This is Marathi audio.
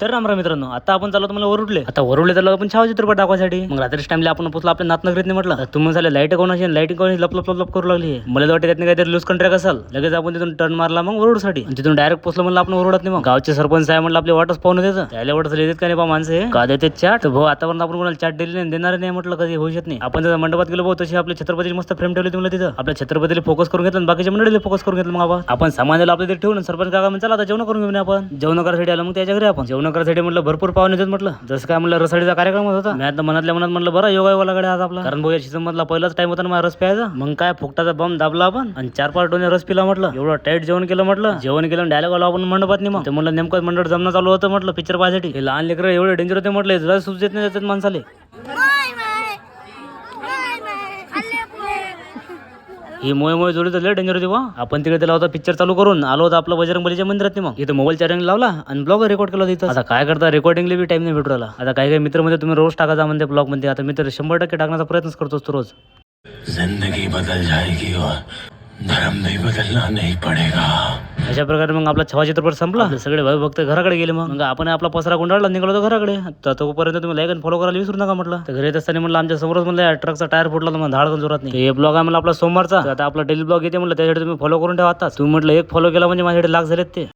तर रामराम मित्रांनो आता आपण चाललो तुम्हाला वरुडले. आता वरुडले चाललो आपण छावा चित्रपट दाखवायसाठी. मग रात्री टाइमला आपण पोहोचला आपल्या नातनगरीत म्हटलं. तुम्ही झाले लाइट कोणाची लाइट कोणाची लप लप लप लप करू लागली मला वाटतं त्यातनं काहीतरी लूज कॉन्ट्रॅक्ट असाल. लगेच आपण तिथून टर्न मारला मग वरुडसाठी. तिथून डायरेक्ट पोचलो म्हणलं आपण वरुडात नाही मग. गावचे सरपंच साहेब म्हणलं आपले वाटच पाहून देतं त्याला वाटत येतात का नाही बा माणसं हे? का देते चाट भाऊ आतापर्यंत आपण कोणाला चाट दिली नाही देणार नाही म्हटलं कधी होऊ शकत नाही. आपण जर मंडपात गेलो भाऊ तशी आपल्या छत्रपती मस्त फ्रेम ठेवली तुम्हाला तिथं. आपल्या छत्रपतीला फोकस करून घेतलं बाकीच्या मंडळीला फोकस करून घेतलं मग आपण. आपण सामान्याला आपल्या तिथे ठेवून सरपंच काका म्हणजे चला आता जेवण करून घेऊन आपण. जेवण करायसाठी आलं मग त्याच्या घरी आपण. जेवण करायसाठी म्हटलं भरपूर पाहुणे येतात म्हटलं. जसं काय म्हणलं रसाडीचा कार्यक्रम होता मी आता मनातल्या मनात म्हणलं बरं योगा योगाकडे आज आपला. कारण भाऊ सीझन मधला पहिलाच टाइम होता ना माझा रस प्यायचा. मग काय फुकटाचा बम दाबला आपण आणि चार पाच टोने रस पिला म्हटलं. एवढं टाईट जेवण केलं म्हटलं. जेवण केलं डायलॉग आलो आपण मंडपात नाही मग. ते म्हणलं नेमकं मंडळ जमणं चालू होतं म्हटलं पिक्चर पाहायसाठी. हे लहान लेकरं एवढे डेंजर होते म्हटलं रस सुचत नाही त्याच्यात माणसाले माय माय माय माय खाल्ले पुढे ही मोय मोय जोडी तर लय डेंजर होती आपण तिकडे त्याला होता पिक्चर चालू करून आलो होता आपलं बजरंग बलीच्या मंदिरात मग. इथं मोबाईल चार्जिंग लावला आणि ब्लॉग रेकॉर्ड केला तिथं आता काय करता रेकॉर्डिंगला बी टाइम नाही भेटू राहिला. आता काही काही मित्रमध्ये तुम्ही रोज टाकायचा म्हणते ब्लॉगमध्ये आता मित्र शंभर टक्के टाकण्याचा प्रयत्न करतो असतो रोज. जिंदगी बदल जाएगी और धर्म भी बदलना नहीं पड़ेगा। अशा प्रकारे मग आपला छवा चित्रपट संपला. सगळे भाई भक्त घराकडे गेले मग. मग आपण आपला पसरा गुंडाळला निघालो होतो घराकडे. तर तोपर्यंत तुम्ही लाईक फॉलो करायला विसरू नका म्हटलं. तर घरी येत असताना म्हणलं आमच्या समोरच म्हणलं ट्रकचा टायर फुटला तर मग धाड जोरात नाही हे ब्लॉग आहे म्हणलं आपला सोमवारचा. तर आता आपला डेली ब्लॉग येते म्हणलं त्यासाठी तुम्ही फॉलो करून ठेवा आता तुम्ही म्हटलं एक फॉलो केला म्हणजे माझ्याकडे लाख झालेत ते.